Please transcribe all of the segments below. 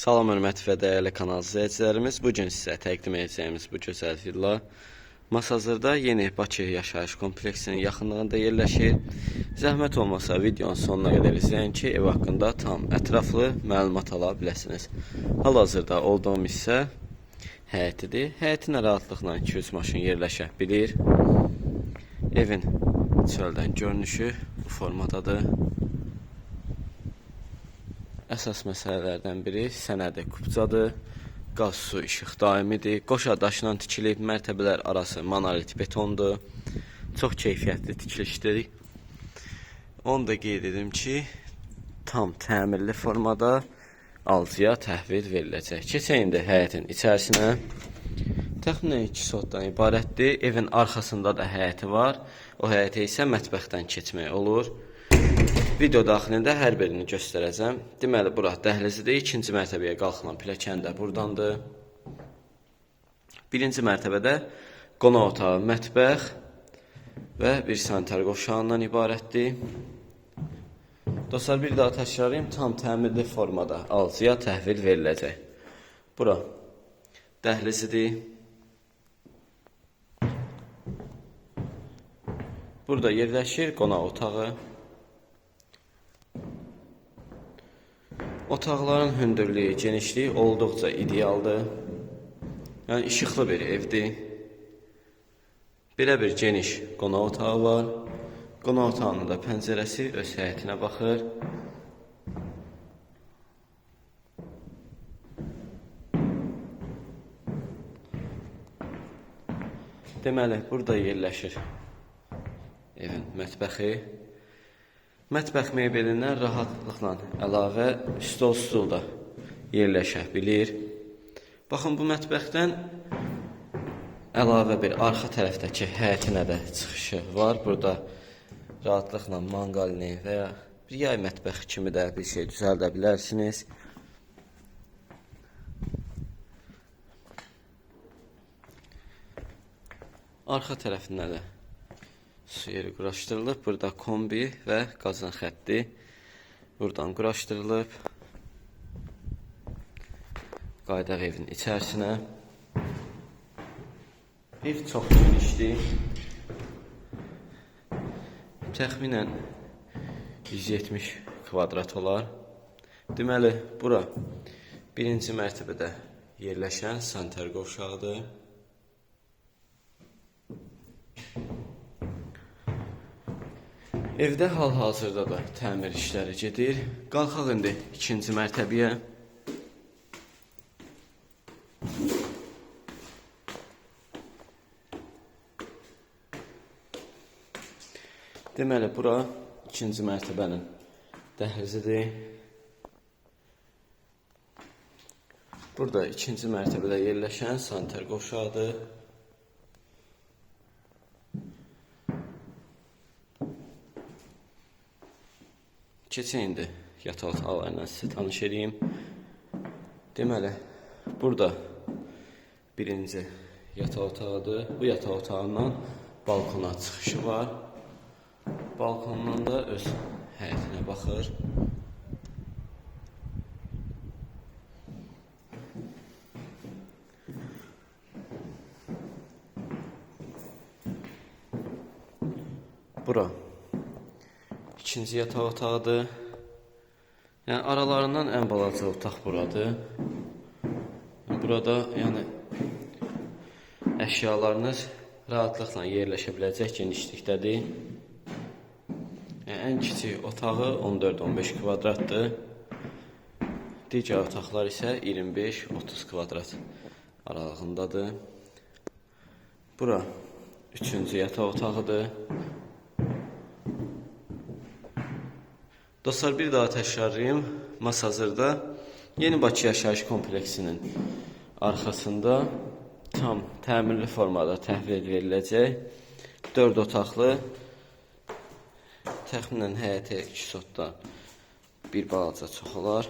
Salam hörmətli və dəyərli kanal izləyicilərimiz. Bu gün sizə təqdim edəcəyimiz bu gözəl villa Masazırda yeni Bakı yaşayış kompleksinin yaxınlığında yerləşir. Zəhmət olmasa videonun sonuna qədər izləyin ki, ev haqqında tam ətraflı məlumat ala biləsiniz. Hal-hazırda olduğum hissə həyətidir. Həyətinə rahatlıqla 200 maşın yerləşə bilir. Evin çöldən görünüşü bu formadadır. Əsas məsələlərdən biri sənədi kupcadır. Qaz, su, işıq daimidir. Qoşa daşla tikilib, mərtəbələr arası monolit betondur. Çox keyfiyyətli tikilişdir. Onu da qeyd edim ki, tam təmirli formada alıcıya təhvil veriləcək. Keçək indi həyətin içərisinə. Təxminən 2 sotdan ibarətdir. Evin arxasında da həyəti var. O həyətə isə mətbəxdən keçmək olur. Video daxilində hər birini göstərəcəm. Deməli, bura dəhlizidir. İkinci mərtəbəyə qalxılan pilləkən də burdandır. Birinci mərtəbədə qonaq otağı, mətbəx və bir sanitar qovşağından ibarətdir. Dostlar, bir daha təkrarlayım. Tam təmirli formada alıcıya təhvil veriləcək. Bura dəhlizidir. Burada yerləşir qonaq otağı. Otaqların hündürlüyü, genişliyi olduqca idealdır. Yəni işıqlı bir evdir. Belə bir geniş qonaq otağı var. Qonaq otağının da pəncərəsi öz həyətinə baxır. Deməli, burada yerləşir evin mətbəxi. Mətbəx mebelindən rahatlıqla əlavə stol stul da yerləşə bilir. Baxın bu mətbəxdən əlavə bir arxa tərəfdəki həyətinə də çıxışı var. Burada rahatlıqla manqalini və ya bir yay mətbəxi kimi də bir şey düzəldə bilərsiniz. Arxa tərəfində də su yeri quraşdırılıb. Burada kombi və qazan xətti buradan quraşdırılıb. Qaydaq evin içərisinə. Ev çox genişdir. Təxminən 170 kvadrat olar. Deməli, bura birinci mərtəbədə yerləşən sanitar qovşağıdır. Evdə hal-hazırda da təmir işləri gedir. Qalxaq indi ikinci mərtəbəyə. Deməli, bura ikinci mərtəbənin dəhlizidir. Burada ikinci mərtəbədə yerləşən sanitar qovşağıdır. Keçin indi yataq otaqlarla sizə tanış edeyim. Deməli, burada birinci yataq otağıdır. Bu yataq otağından balkona çıxışı var. Balkondan da öz həyətinə baxır. Bura ikinci yataq otağıdır. Yəni aralarından ən balaca otaq buradır. Burada yəni əşyalarınız rahatlıqla yerləşə biləcək genişlikdədir. Yəni, ən kiçik otağı 14-15 kvadratdır. Digər otaqlar isə 25-30 kvadrat aralığındadır. Bura üçüncü yataq otağıdır. Dostlar bir daha təkrarlayım. Masazırda Yeni Bakı yaşayış kompleksinin arxasında tam təmirli formada təhvil veriləcək 4 otaqlı təxminən həyətə 2 sotdan bir balaca çox olar.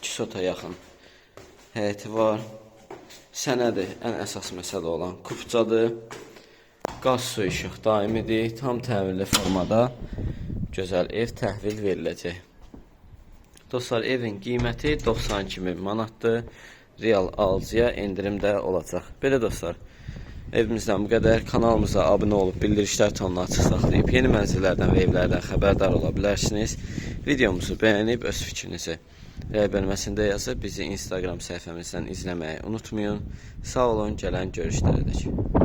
2 sota yaxın həyəti var. Sənədi ən əsas məsələ olan kupcadır. Qaz, su, işıq daimidir. Tam təmirli formada gözəl ev təhvil veriləcək. Dostlar, evin qiyməti 92 min manatdır. Real alıcıya endirim də olacaq. Belə dostlar, evimizdən bu qədər. Kanalımıza abunə olub bildirişlər tonunu açıq saxlayıb yeni mənzillərdən və evlərdən xəbərdar ola bilərsiniz. Videomuzu bəyənib öz fikrinizi rəy bölməsində yazıb bizi Instagram səhifəmizdən izləməyi unutmayın. Sağ olun, gələn görüşlərədək.